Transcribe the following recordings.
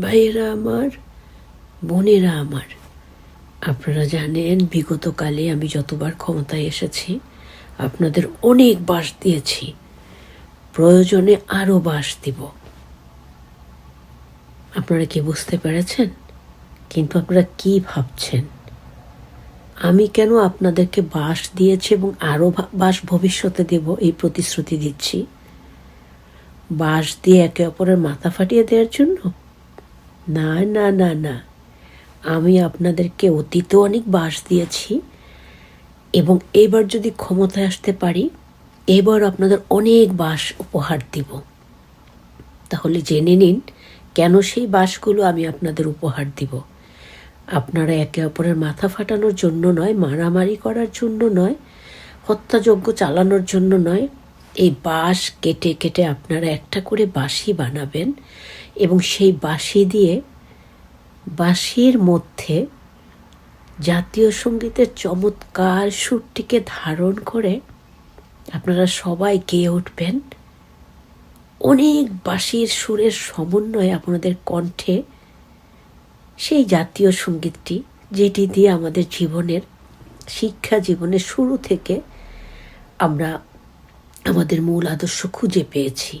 ভাইয়েরা আমার, বোনেরা আমার, আপনারা জানেন বিগত কালে আমি যতবার ক্ষমতায় এসেছি, আপনাদের অনেক বাস দিয়েছি, প্রয়োজনে আরও বাস দিব। আপনারা কি বুঝতে পেরেছেন? কিন্তু আপনারা কি ভাবছেন? আমি কেন আপনাদেরকে বাস দিয়েছি এবং আরও বাস ভবিষ্যতে দেব এই প্রতিশ্রুতি দিচ্ছি? বাস দিয়ে একে অপরের মাথা ফাটিয়ে দেওয়ার জন্য না না না না। আমি আপনাদেরকে অতীতেও অনেক বাঁশ দিয়েছি এবং এবার যদি ক্ষমতায় আসতে পারি, এবার আপনাদের অনেক বাঁশ উপহার দিব। তাহলে জেনে নিন কেন সেই বাঁশগুলো আমি আপনাদের উপহার দিব। আপনারা একে অপরের মাথা ফাটানোর জন্য নয়, মারামারি করার জন্য নয়, হত্যাযজ্ঞ চালানোর জন্য নয়। এই বাঁশ কেটে কেটে আপনারা একটা করে বাঁশি বানাবেন। এবং সেই বাঁশি দিয়ে বাঁশির মধ্যে জাতীয় সঙ্গীতের চমৎকার সুরটিকে ধারণ করে আপনারা সবাই গেয়ে উঠবেন। অনেক বাঁশির সুরের সমন্বয়ে আপনাদের কণ্ঠে সেই জাতীয় সঙ্গীতটি, যেটি দিয়ে আমাদের জীবনের, শিক্ষা জীবনের শুরু থেকে আমরা আমাদের মূল আদর্শ খুঁজে পেয়েছি।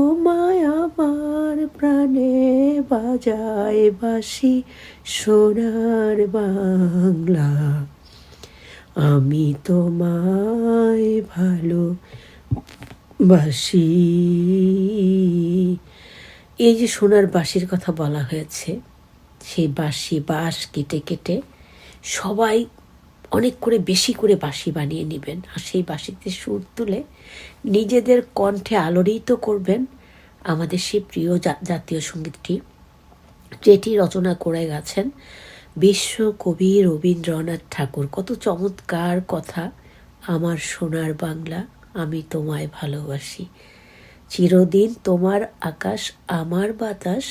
ও মায় আমার প্রাণে বাজায় বাসি সোনার বাংলা। আমি তোমায় ভালো বাসি এই যে সোনার বাঁশির কথা বলা হয়েছে, সেই বাঁশি বাঁশ কেটে কেটে সবাই অনেক করে বেশি করে বাঁশি বানিয়ে নেবেন। আর সেই বাঁশিতে সুর তুলে নিজেদের কণ্ঠে আলোড়িত করবেন আমাদের সেই প্রিয় জাতীয় সঙ্গীতটি যেটি রচনা করে গেছেন বিশ্বকবি রবীন্দ্রনাথ ঠাকুর। কত চমৎকার কথা আমার সোনার বাংলা, আমি তোমায় ভালোবাসি। চিরদিন তোমার আকাশ, আমার বাতাস,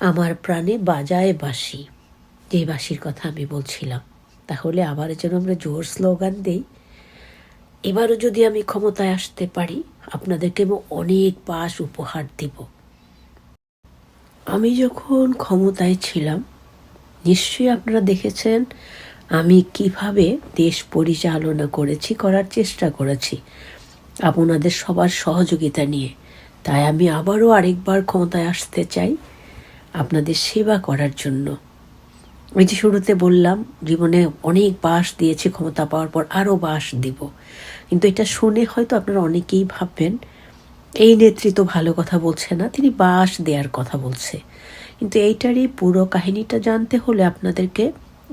আমার প্রাণে বাজায় বাঁশি। যে বাঁশির কথা আমি বলছিলাম। তাহলে আবার যেন আমরা জোর স্লোগান দেই। এবারও যদি আমি ক্ষমতায় আসতে পারি, আপনাদেরকে আমি অনেক বাস উপহার দিব। আমি যখন ক্ষমতায় ছিলাম, নিশ্চয়ই আপনারা দেখেছেন, আমি কীভাবে দেশ পরিচালনা করেছি, করার চেষ্টা করেছি, আপনাদের সবার সহযোগিতা নিয়ে। তাই আমি আবারও আরেকবার ক্ষমতায় আসতে চাই, আপনাদের সেবা করার জন্য। ওই যে শুরুতে বললাম, জীবনে অনেক বাস দিয়েছি, ক্ষমতা পাওয়ার পর আরও বাস দিব। কিন্তু এটা শুনে হয়তো আপনারা অনেকেই ভাববেন, এই নেত্রী তো ভালো কথা বলছে না, তিনি বাস দেওয়ার কথা বলছে। কিন্তু এইটারই পুরো কাহিনীটা জানতে হলে আপনাদেরকে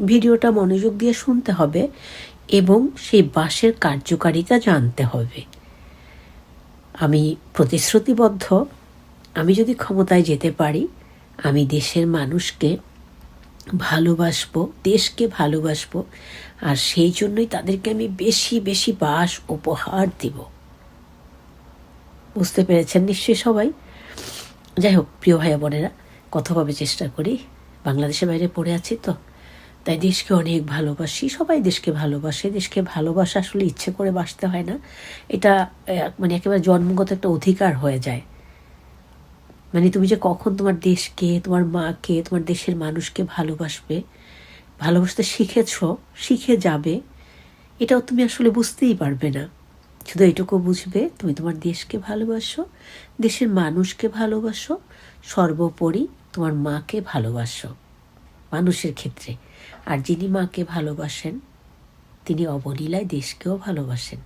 ভিডিওটা মনোযোগ দিয়ে শুনতে হবে এবং সেই বাসের কার্যকারিতা জানতে হবে। আমি প্রতিশ্রুতিবদ্ধ, আমি যদি ক্ষমতায় যেতে পারি, আমি দেশের মানুষকে ভালোবাসবো, দেশকে ভালোবাসবো, আর সেই জন্যই তাদেরকে আমি বেশি বেশি বাস, উপহার দিব। বুঝতে পেরেছেন নিশ্চয়ই সবাই? যাই হোক, প্রিয় ভাইয়া বোনেরা কথাভাবে চেষ্টা করি। বাংলাদেশের বাইরে পড়ে আছি তো। তাই দেশকে অনেক ভালোবাসি। সবাই দেশকে ভালোবাসে। দেশকে ভালোবাসা আসলে ইচ্ছে করে বাসতে হয় না। এটা মানে একেবারে জন্মগত একটা অধিকার হয়ে যায়। মানে তুমি যে কখন তোমার দেশকে, তোমার মাকে, তোমার দেশের মানুষকে ভালোবাসবে, ভালোবাসতে শিখেছো, শিখে যাবে, এটাও তুমি আসলে বুঝতেই পারবে না। শুধু এটুকু বুঝবে, তুমি তোমার দেশকে ভালোবাসো, দেশের মানুষকে ভালোবাসো, সর্বোপরি তোমার মাকে ভালোবাসো, মানুষের ক্ষেত্রে। আর যিনি মাকে ভালোবাসেন, তিনি অবলীলায় দেশকেও ভালোবাসেন।